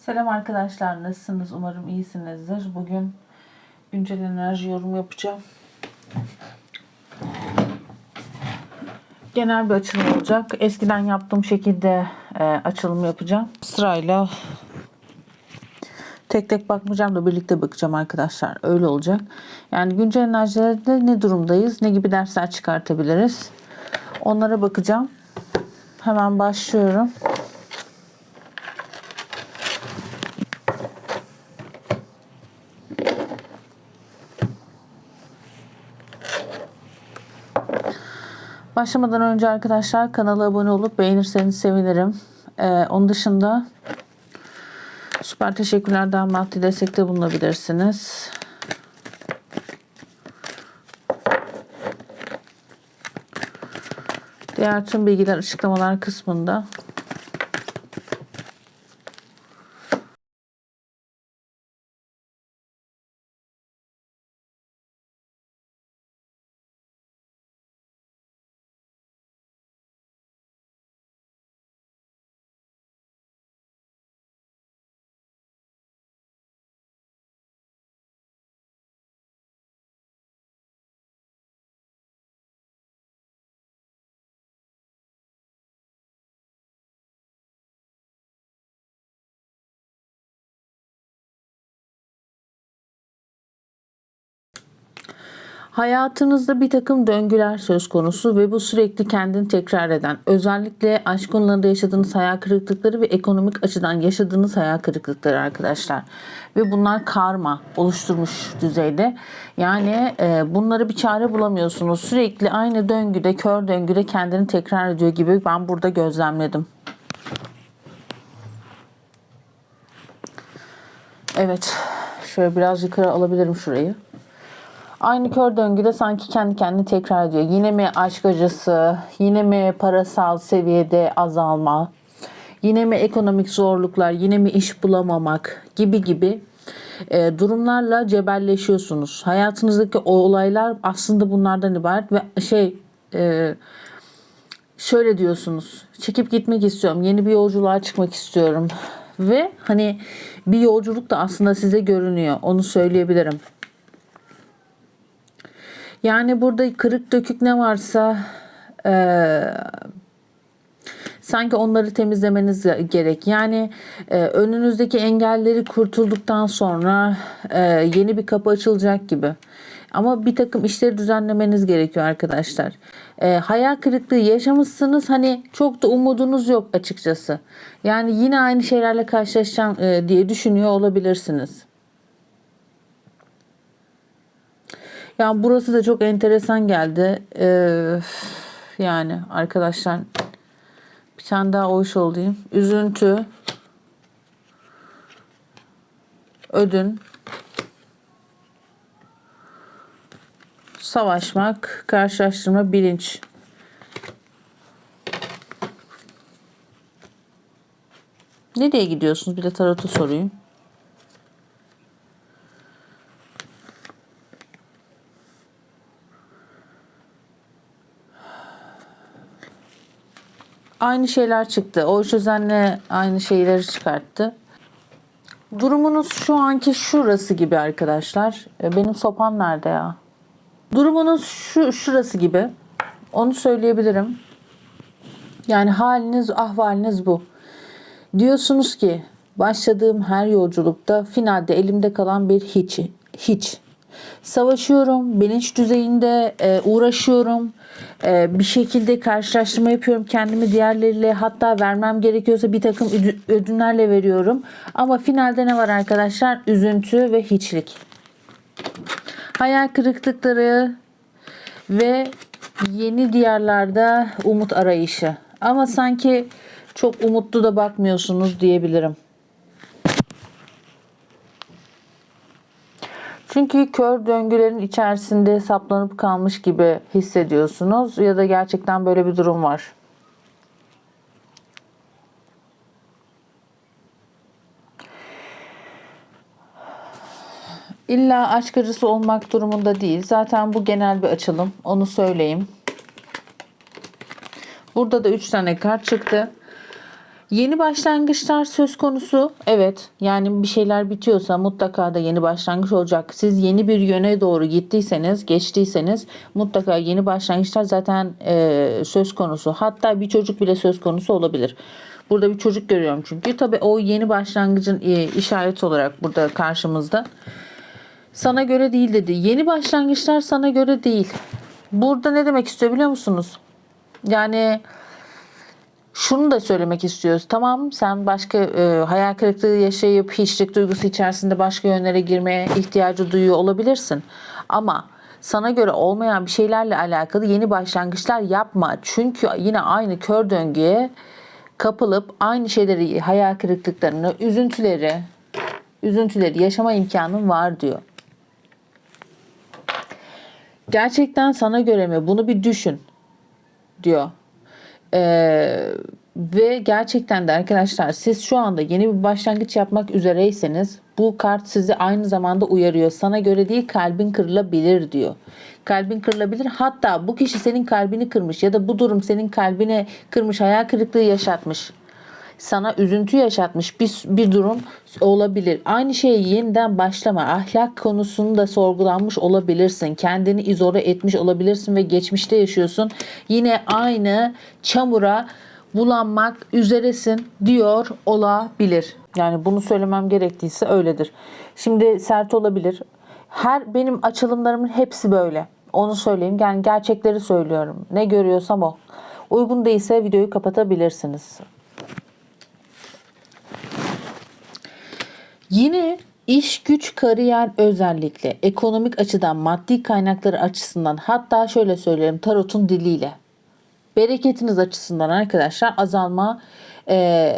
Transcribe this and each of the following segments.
Selam arkadaşlar, nasılsınız? Umarım iyisinizdir. Bugün güncel enerji yorum yapacağım. Genel bir açılım olacak. Eskiden yaptığım şekilde e, açılım yapacağım. Sırayla tek tek bakmayacağım da birlikte bakacağım arkadaşlar. Öyle olacak. Yani güncel enerjilerde ne durumdayız? Ne gibi dersler çıkartabiliriz? Onlara bakacağım. Hemen başlıyorum. Başlamadan önce arkadaşlar kanala abone olup beğenirseniz sevinirim. Ee, onun dışında süper teşekkürlerden maddi destekte bulunabilirsiniz. Diğer tüm bilgiler açıklamalar kısmında. Hayatınızda bir takım döngüler söz konusu ve bu sürekli kendini tekrar eden, özellikle aşk konularında yaşadığınız hayal kırıklıkları ve ekonomik açıdan yaşadığınız hayal kırıklıkları arkadaşlar. Ve bunlar karma oluşturmuş düzeyde. Yani e, bunlara bir çare bulamıyorsunuz. Sürekli aynı döngüde, kör döngüde kendini tekrar ediyor gibi ben burada gözlemledim. Evet, şöyle biraz yukarı alabilirim şurayı. Aynı kör döngüde sanki kendi kendini tekrar ediyor. Yine mi aşk acısı, yine mi parasal seviyede azalma, yine mi ekonomik zorluklar, yine mi iş bulamamak gibi gibi e, durumlarla cebelleşiyorsunuz. Hayatınızdaki olaylar aslında bunlardan ibaret ve şey e, şöyle diyorsunuz. Çekip gitmek istiyorum. Yeni bir yolculuğa çıkmak istiyorum. Ve hani bir yolculuk da aslında size görünüyor. Onu söyleyebilirim. Yani burada kırık dökük ne varsa e, sanki onları temizlemeniz gerek. Yani e, önünüzdeki engelleri kurtulduktan sonra e, yeni bir kapı açılacak gibi. Ama bir takım işleri düzenlemeniz gerekiyor arkadaşlar. E, hayal kırıklığı yaşamışsınız. Hani çok da umudunuz yok açıkçası. Yani yine aynı şeylerle karşılaşacağım e, diye düşünüyor olabilirsiniz. Yani burası da çok enteresan geldi. Ee, yani arkadaşlar bir tane daha o iş olayım. Üzüntü, ödün, savaşmak, karşılaştırma, bilinç. Nereye gidiyorsunuz? Bir de tarotu sorayım. Aynı şeyler çıktı. O çözenle aynı şeyleri çıkarttı. Durumunuz şu anki şurası gibi arkadaşlar. E, benim sopam nerede ya? Durumunuz şu şurası gibi. Onu söyleyebilirim. Yani haliniz, ahvaliniz bu. Diyorsunuz ki başladığım her yolculukta finalde elimde kalan bir hiç. Hiç. Savaşıyorum, bilinç düzeyinde e, uğraşıyorum ee, bir şekilde karşılaştırma yapıyorum kendimi diğerleriyle hatta vermem gerekiyorsa bir takım ödünlerle veriyorum. Ama finalde ne var arkadaşlar? Üzüntü ve hiçlik. Hayal kırıklıkları ve yeni diyarlarda umut arayışı. Ama sanki çok umutlu da bakmıyorsunuz diyebilirim. Çünkü kör döngülerin içerisinde saplanıp kalmış gibi hissediyorsunuz ya da gerçekten böyle bir durum var. İlla aşk acısı olmak durumunda değil. Zaten bu genel bir açılım. Onu söyleyeyim. Burada da 3 tane kart çıktı. Yeni başlangıçlar söz konusu. Evet. Yani bir şeyler bitiyorsa mutlaka da yeni başlangıç olacak. Siz yeni bir yöne doğru gittiyseniz, geçtiyseniz mutlaka yeni başlangıçlar zaten e, söz konusu. Hatta bir çocuk bile söz konusu olabilir. Burada bir çocuk görüyorum çünkü. Tabii o yeni başlangıcın e, işareti olarak burada karşımızda. Sana göre değil dedi. Yeni başlangıçlar sana göre değil. Burada ne demek istiyor biliyor musunuz? Yani şunu da söylemek istiyoruz. Tamam sen başka e, hayal kırıklığı yaşayıp hiçlik duygusu içerisinde başka yönlere girmeye ihtiyacı duyuyor olabilirsin. Ama sana göre olmayan bir şeylerle alakalı yeni başlangıçlar yapma. Çünkü yine aynı kör döngüye kapılıp aynı şeyleri, hayal kırıklıklarını, üzüntüleri, üzüntüleri yaşama imkanın var diyor. Gerçekten sana göre mi? Bunu bir düşün diyor. Ee, ve gerçekten de arkadaşlar siz şu anda yeni bir başlangıç yapmak üzereyseniz bu kart sizi aynı zamanda uyarıyor. Sana göre değil kalbin kırılabilir diyor. Kalbin kırılabilir. Hatta bu kişi senin kalbini kırmış ya da bu durum senin kalbine kırmış, hayal kırıklığı yaşatmış. Sana üzüntü yaşatmış bir, bir durum olabilir. Aynı şeye yeniden başlama. Ahlak konusunda sorgulanmış olabilirsin. Kendini izole etmiş olabilirsin ve geçmişte yaşıyorsun. Yine aynı çamura bulanmak üzeresin diyor olabilir. Yani bunu söylemem gerektiyse öyledir. Şimdi sert olabilir. Her benim açılımlarımın hepsi böyle. Onu söyleyeyim. Yani gerçekleri söylüyorum. Ne görüyorsam o. Uygun değilse videoyu kapatabilirsiniz. Yine iş güç kariyer özellikle ekonomik açıdan maddi kaynakları açısından hatta şöyle söyleyelim tarotun diliyle bereketiniz açısından arkadaşlar azalma e,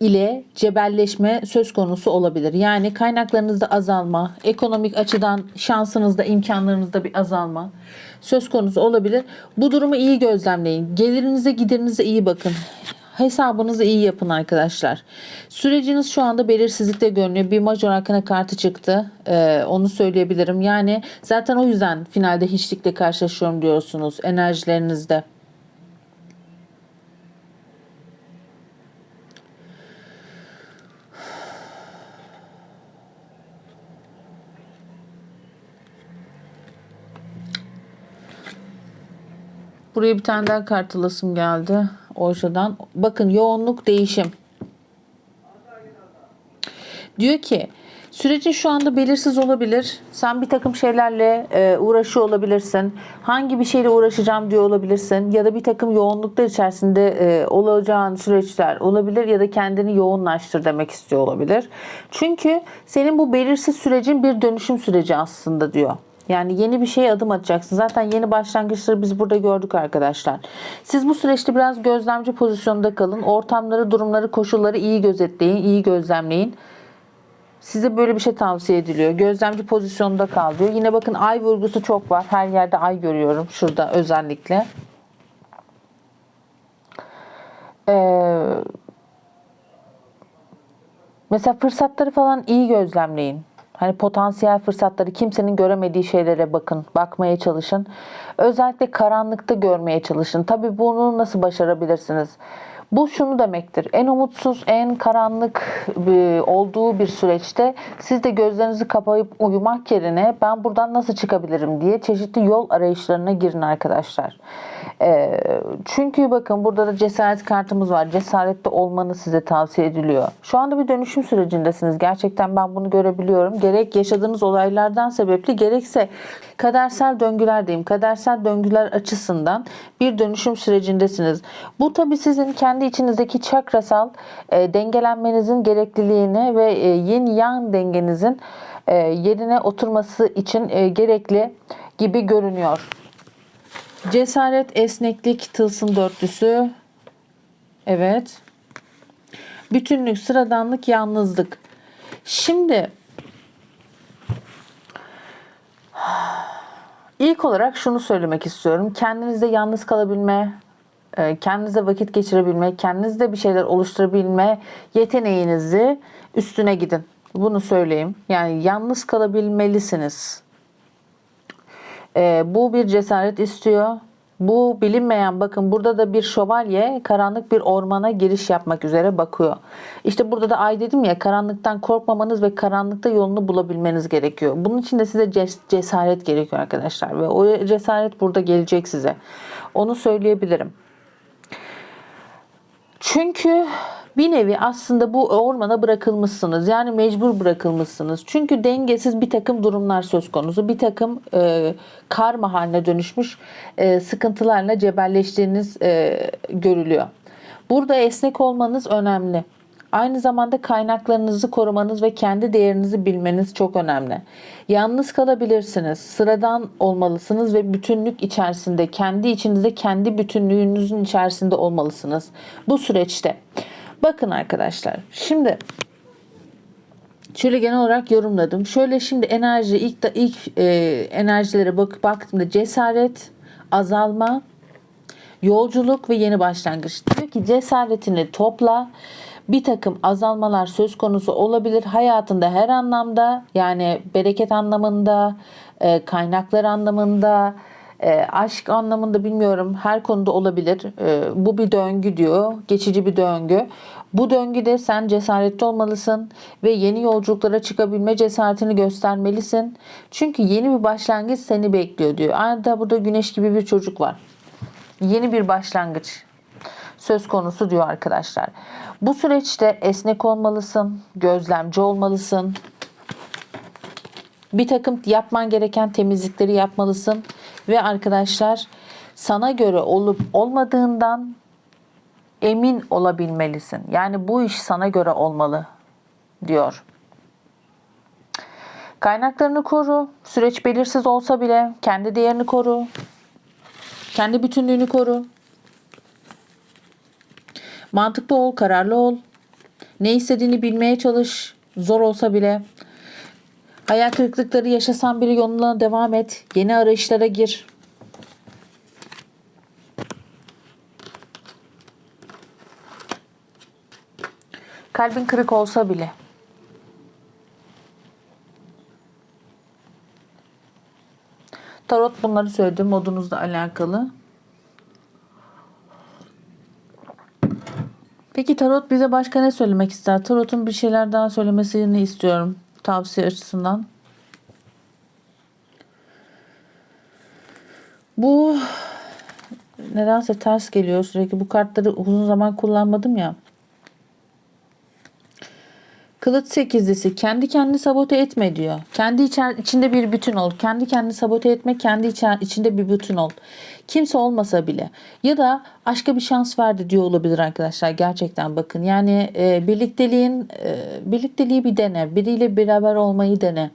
ile cebelleşme söz konusu olabilir. Yani kaynaklarınızda azalma, ekonomik açıdan şansınızda, imkanlarınızda bir azalma söz konusu olabilir. Bu durumu iyi gözlemleyin. Gelirinize, giderinize iyi bakın. Hesabınızı iyi yapın arkadaşlar. Süreciniz şu anda belirsizlikte görünüyor. Bir major arkana kartı çıktı. Ee, onu söyleyebilirim. Yani zaten o yüzden finalde hiçlikle karşılaşıyorum diyorsunuz enerjilerinizde. Buraya bir tane daha kart alasım geldi. Orşadan. Bakın yoğunluk değişim. Diyor ki süreci şu anda belirsiz olabilir. Sen bir takım şeylerle e, uğraşıyor olabilirsin. Hangi bir şeyle uğraşacağım diyor olabilirsin. Ya da bir takım yoğunluklar içerisinde e, olacağın süreçler olabilir. Ya da kendini yoğunlaştır demek istiyor olabilir. Çünkü senin bu belirsiz sürecin bir dönüşüm süreci aslında diyor. Yani yeni bir şeye adım atacaksın. Zaten yeni başlangıçları biz burada gördük arkadaşlar. Siz bu süreçte biraz gözlemci pozisyonda kalın. Ortamları, durumları, koşulları iyi gözetleyin, iyi gözlemleyin. Size böyle bir şey tavsiye ediliyor. Gözlemci pozisyonda kal diyor. Yine bakın ay vurgusu çok var. Her yerde ay görüyorum. Şurada özellikle. Ee, mesela fırsatları falan iyi gözlemleyin. Hani potansiyel fırsatları kimsenin göremediği şeylere bakın, bakmaya çalışın. Özellikle karanlıkta görmeye çalışın. Tabii bunu nasıl başarabilirsiniz? Bu şunu demektir. En umutsuz, en karanlık e, olduğu bir süreçte siz de gözlerinizi kapayıp uyumak yerine ben buradan nasıl çıkabilirim diye çeşitli yol arayışlarına girin arkadaşlar. E, çünkü bakın burada da cesaret kartımız var. Cesaretli olmanı size tavsiye ediliyor. Şu anda bir dönüşüm sürecindesiniz. Gerçekten ben bunu görebiliyorum. Gerek yaşadığınız olaylardan sebepli gerekse kadersel döngülerdeyim. Kadersel döngüler açısından bir dönüşüm sürecindesiniz. Bu tabi sizin kendi içinizdeki çakrasal e, dengelenmenizin gerekliliğini ve e, yin yang dengenizin e, yerine oturması için e, gerekli gibi görünüyor. Cesaret, esneklik, tılsım dörtlüsü. Evet. Bütünlük, sıradanlık, yalnızlık. Şimdi ilk olarak şunu söylemek istiyorum. Kendinizde yalnız kalabilme, e, kendinize vakit geçirebilme, kendinizde bir şeyler oluşturabilme yeteneğinizi üstüne gidin. Bunu söyleyeyim. Yani yalnız kalabilmelisiniz. E, bu bir cesaret istiyor. Bu bilinmeyen bakın burada da bir şövalye karanlık bir ormana giriş yapmak üzere bakıyor. İşte burada da ay dedim ya karanlıktan korkmamanız ve karanlıkta yolunu bulabilmeniz gerekiyor. Bunun için de size ces- cesaret gerekiyor arkadaşlar ve o cesaret burada gelecek size. Onu söyleyebilirim. Çünkü bir nevi aslında bu ormana bırakılmışsınız. Yani mecbur bırakılmışsınız. Çünkü dengesiz bir takım durumlar söz konusu. Bir takım e, karma haline dönüşmüş e, sıkıntılarla cebelleştiğiniz e, görülüyor. Burada esnek olmanız önemli. Aynı zamanda kaynaklarınızı korumanız ve kendi değerinizi bilmeniz çok önemli. Yalnız kalabilirsiniz. Sıradan olmalısınız ve bütünlük içerisinde, kendi içinizde, kendi bütünlüğünüzün içerisinde olmalısınız. Bu süreçte. Bakın arkadaşlar. Şimdi Şöyle genel olarak yorumladım. Şöyle şimdi enerji ilk da ilk e, enerjilere bak baktığımda cesaret, azalma, yolculuk ve yeni başlangıç. Diyor ki cesaretini topla. Bir takım azalmalar söz konusu olabilir hayatında her anlamda yani bereket anlamında, e, kaynaklar anlamında, e, aşk anlamında bilmiyorum her konuda olabilir. E, bu bir döngü diyor. Geçici bir döngü. Bu döngüde sen cesaretli olmalısın ve yeni yolculuklara çıkabilme cesaretini göstermelisin. Çünkü yeni bir başlangıç seni bekliyor diyor. Aynı burada güneş gibi bir çocuk var. Yeni bir başlangıç söz konusu diyor arkadaşlar. Bu süreçte esnek olmalısın, gözlemci olmalısın. Bir takım yapman gereken temizlikleri yapmalısın ve arkadaşlar sana göre olup olmadığından emin olabilmelisin. Yani bu iş sana göre olmalı diyor. Kaynaklarını koru. Süreç belirsiz olsa bile kendi değerini koru. Kendi bütünlüğünü koru. Mantıklı ol, kararlı ol. Ne istediğini bilmeye çalış. Zor olsa bile. Hayal kırıklıkları yaşasan bile yoluna devam et. Yeni arayışlara gir. Kalbin kırık olsa bile. Tarot bunları söyledi modunuzla alakalı. Peki Tarot bize başka ne söylemek ister? Tarot'un bir şeyler daha söylemesini istiyorum tavsiye açısından. Bu nedense ters geliyor sürekli. Bu kartları uzun zaman kullanmadım ya. Kılıç sekizlisi kendi kendini sabote etme diyor. Kendi içer, içinde bir bütün ol. Kendi kendini sabote etme, kendi içer, içinde bir bütün ol. Kimse olmasa bile. Ya da aşka bir şans verdi diyor olabilir arkadaşlar. Gerçekten bakın. Yani e, birlikteliğin e, birlikteliği bir dene. Biriyle beraber olmayı dene.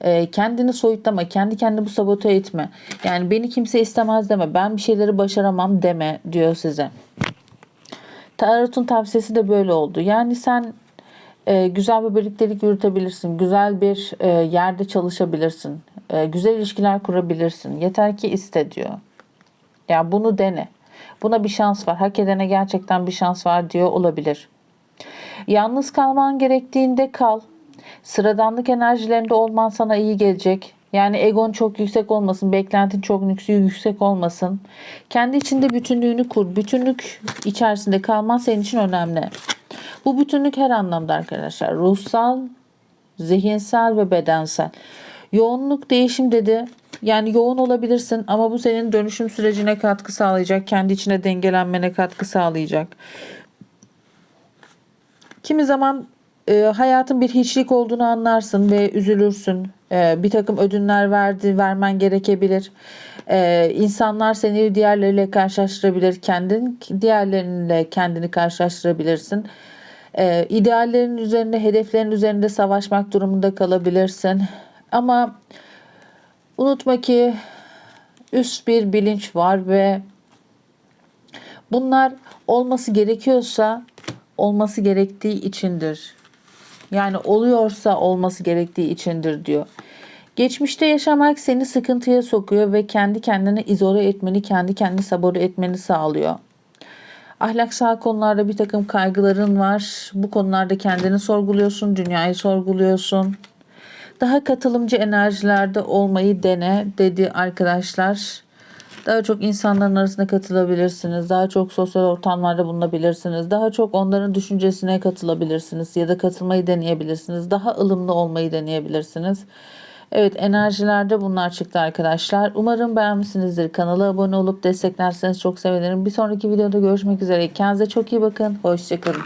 E, kendini soyutlama. Kendi kendini bu sabote etme. Yani beni kimse istemez deme. Ben bir şeyleri başaramam deme diyor size. Tarot'un tavsiyesi de böyle oldu. Yani sen e, güzel bir birliktelik yürütebilirsin. Güzel bir e, yerde çalışabilirsin. E, güzel ilişkiler kurabilirsin. Yeter ki iste diyor. Yani bunu dene. Buna bir şans var. Hak edene gerçekten bir şans var diyor olabilir. Yalnız kalman gerektiğinde kal. Sıradanlık enerjilerinde olman sana iyi gelecek. Yani egon çok yüksek olmasın, beklentin çok yüksek olmasın. Kendi içinde bütünlüğünü kur. Bütünlük içerisinde kalman senin için önemli. Bu bütünlük her anlamda arkadaşlar. Ruhsal, zihinsel ve bedensel. Yoğunluk değişim dedi. Yani yoğun olabilirsin ama bu senin dönüşüm sürecine katkı sağlayacak. Kendi içine dengelenmene katkı sağlayacak. Kimi zaman e, hayatın bir hiçlik olduğunu anlarsın ve üzülürsün. E, bir takım ödünler verdi, vermen gerekebilir. E, insanlar seni diğerleriyle karşılaştırabilir. Kendin diğerleriyle kendini karşılaştırabilirsin. E, ideallerin üzerinde, hedeflerin üzerinde savaşmak durumunda kalabilirsin. Ama unutma ki üst bir bilinç var ve bunlar olması gerekiyorsa olması gerektiği içindir. Yani oluyorsa olması gerektiği içindir diyor. Geçmişte yaşamak seni sıkıntıya sokuyor ve kendi kendini izole etmeni, kendi kendini sabote etmeni sağlıyor. Ahlaksal konularda bir takım kaygıların var. Bu konularda kendini sorguluyorsun, dünyayı sorguluyorsun. Daha katılımcı enerjilerde olmayı dene dedi arkadaşlar. Daha çok insanların arasına katılabilirsiniz. Daha çok sosyal ortamlarda bulunabilirsiniz. Daha çok onların düşüncesine katılabilirsiniz ya da katılmayı deneyebilirsiniz. Daha ılımlı olmayı deneyebilirsiniz. Evet enerjilerde bunlar çıktı arkadaşlar. Umarım beğenmişsinizdir. Kanala abone olup desteklerseniz çok sevinirim. Bir sonraki videoda görüşmek üzere. Kendinize çok iyi bakın. Hoşçakalın.